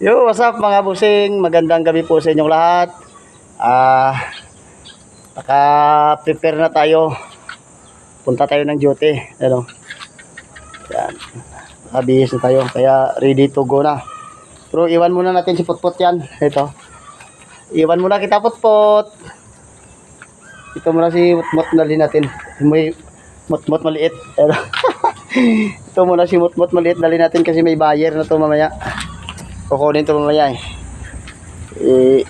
Yo, what's up mga busing? Magandang gabi po sa inyong lahat. Ah, naka-prepare na tayo. Punta tayo ng duty. Ano? Yan. Nakabihis na tayo. Kaya ready to go na. Pero iwan muna natin si Putput yan. Ito. Iwan muna kita Putput. Ito muna si Mutmut dali natin. May Mutmut maliit. Ano? Ito muna si Mutmut maliit dali natin kasi may buyer na to mamaya. Kukunin to mamaya eh. eh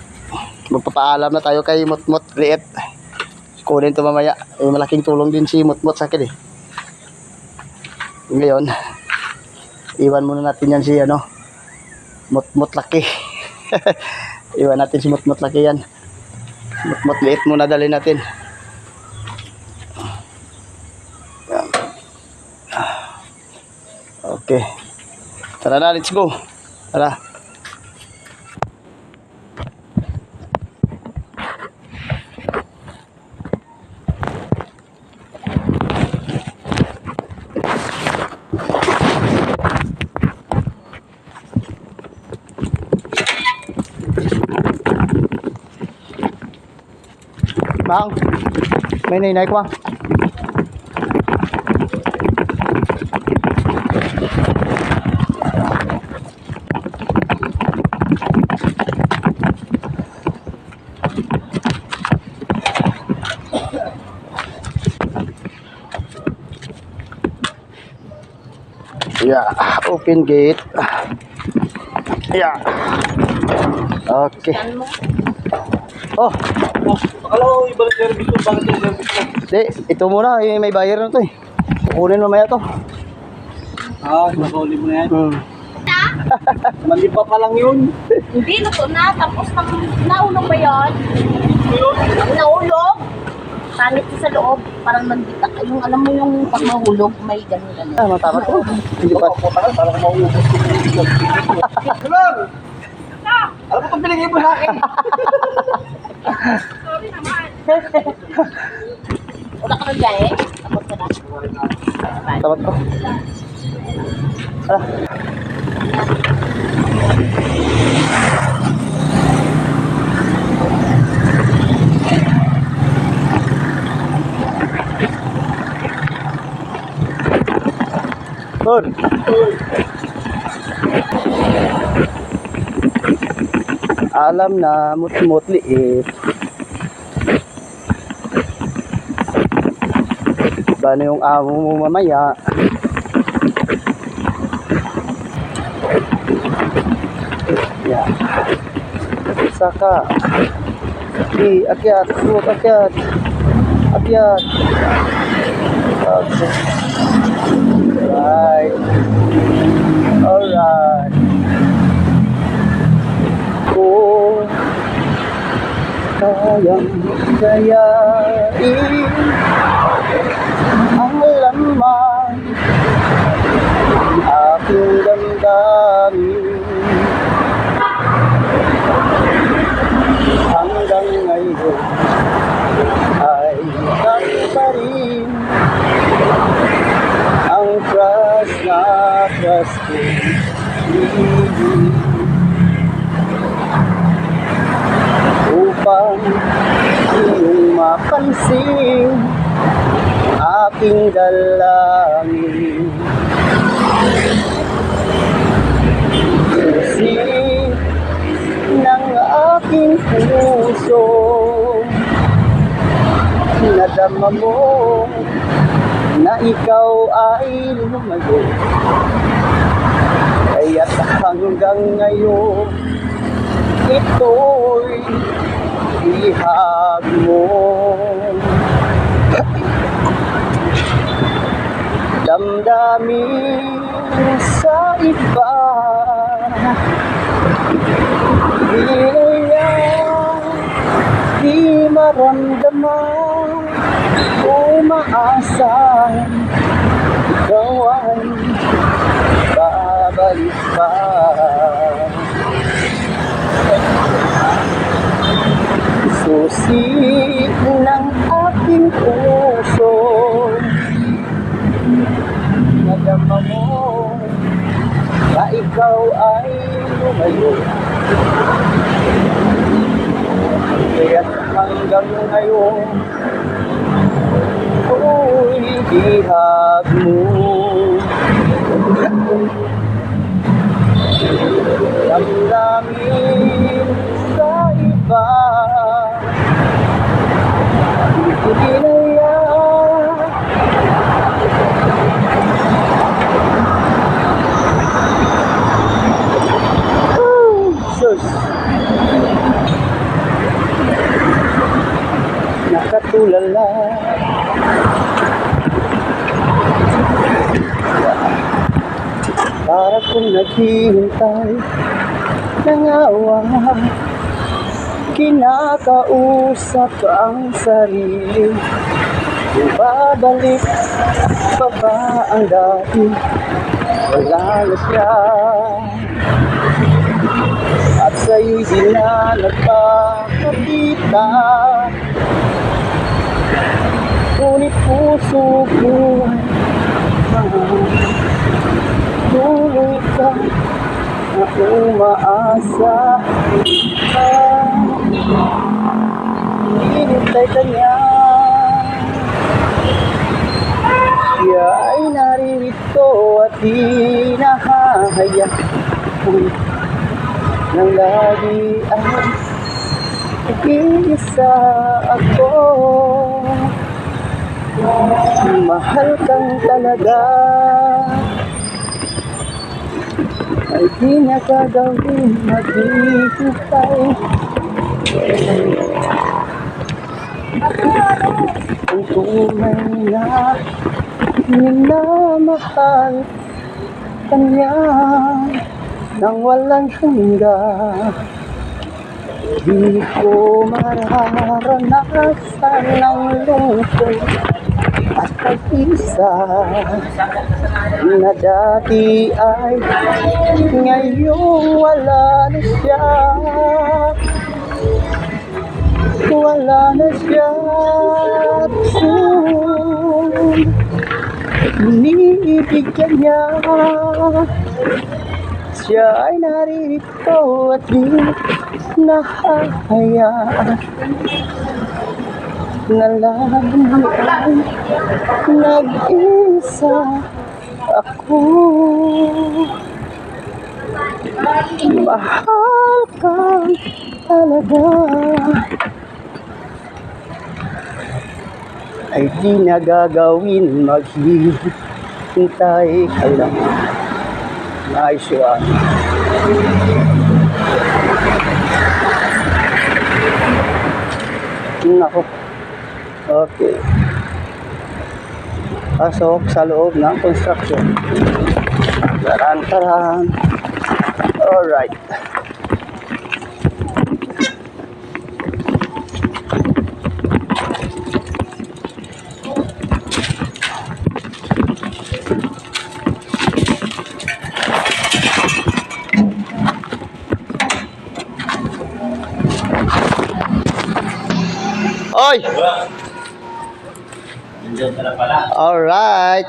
magpapaalam na tayo kay Mutmut liit. Kunin to mamaya. Eh, malaking tulong din si Mutmut sa akin eh. Ngayon, iwan muna natin yan si ano, Mutmut laki. iwan natin si Mutmut laki yan. Mutmut liit muna dali natin. Okay. Tara na, let's go. Tara. Vâng Bên này này Quang Yeah, open gate. Yeah. Okay. Oh. oh. Akala ko ibang service ko, bakit yung service ko? Di, ito muna, eh, may bayar na to eh. Kukunin mamaya to. Ah, nakauli mo na yan. Hmm. Mali pa pa lang yun. Hindi, luto na. Tapos nang naulog ba yun? Yun. Naulog. Pangit sa loob. Parang nandita ka. Yung alam mo yung pag mahulog, may ganun ganun. Ah, matama to. Hindi pa. Parang ko. Kulor! Alam mo itong binigay mo sa akin. Wala ka ng jahe? Tapos ka na. Tamat to. Ah. Good. Alam na mut-mut liit. Paano yung amo mo mamaya? Yeah. Saka. Di, akyat. Huwag akyat. Akyat. Okay. Right. Alright. Kayang kayain ang laman mapansin aking dalangin. Susi ng aking puso Nadama mo na ikaw ay lumayo Kaya't hanggang ngayon ito'y ihag mo damdamin sa iba. Di maramdaman Umaasang ikaw ay babalik pa. Susi bihag mo Damdamin sa iba. Di ko Para kung naghihintay ng awa Kinakausap ang sarili. Babalik pa ba ang dati? Wala na siya. At sa'yo'y di na nagpapakita. Ngunit puso ko ay Tuloy ka na umaasa Hinintay ka niya Siya ay naririto at di nahahayag Nang lagi ay Nag-iisa ako Mahal kang talaga Ay di na gagawin maghihintay Ang tunay na minamahal kanya nang walang hanggan Di ko mararanasan ng lungkot at pag-isa na dati ay ngayong wala na siya. Wala na siya. Soon iniibigyan niya. Siya ay naririto at di nahahayaan na lagi nag-isa ako mahal ka talaga ay di na gagawin maghihintay ka lang Nice one. Nako. Okay. Pasok sa loob ng construction. Taran, taran. Alright. Oy! Alright.